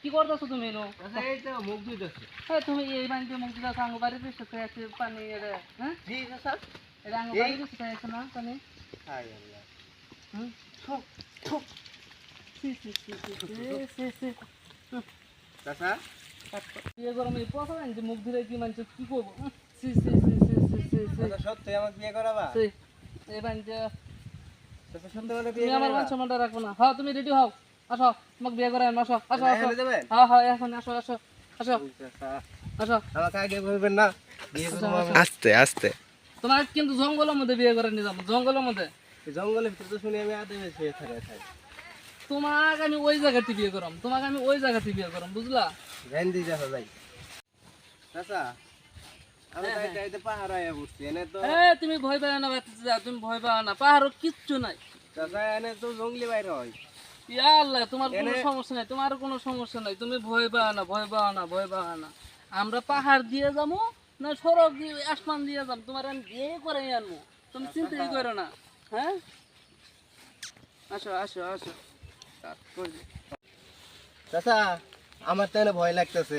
কি করতেছো তুমি এই তো মুখ ধুইতেছে হ্যাঁ তুমি এই বাড়িতে মুখ দিতে আঙ্গ বাড়ি দিচ্ছ আছে পানি এটা হ্যাঁ জি এটা আঙ্গ এই- বাড়ি আছে না পানি আল্লাহ হুম থুক, থুক। C, C. চাচা বিয়ে মুখ ধরে কি মানছে কি করব সি সি সি সি সি সত্যি আমাকে বিয়ে করাবা এই বানছে চাচা সত্যি আমাকে বিয়ে তুমি আমার মান সম্মানটা রাখব না। হ্যাঁ তুমি রেডি হও। আসো তোমাকে বিয়ে করে আসো আসো আসো। হ্যাঁ হ্যাঁ এখন আসো আসো আসো। আসো। আমাকে আগে বলবেন না বিয়ে করব আমি। আস্তে আস্তে। তোমার কিন্তু জঙ্গলের মধ্যে বিয়ে করে নিয়ে যাব জঙ্গলের মধ্যে। জঙ্গলের ভিতরে তো শুনি আমি আদে শুয়ে থাকি তোমাকে আমি ওই জায়গাতে বিয়ে করম তোমাকে আমি ওই জায়গাতে বিয়ে করম বুঝলা? ভ্যান দিয়ে চাচা তুমি ভয় না তুমি ভয় পাও না পাহাড় কিচ্ছু নাই। এনে তো জঙ্গলি বাইরে হয়। আল্লাহ তোমার কোনো সমস্যা নাই তোমার কোনো সমস্যা নাই তুমি ভয় পাও না ভয় পাও না ভয় পাও না। আমরা পাহাড় দিয়ে যাব না সড়ক দিয়ে আসমান দিয়ে যাব তোমার আমি বিয়ে করে আনব তুমি চিন্তাই করো না হ্যাঁ? আসো আসো আসো। চাচা আমার তো এনে ভয় লাগতেছে।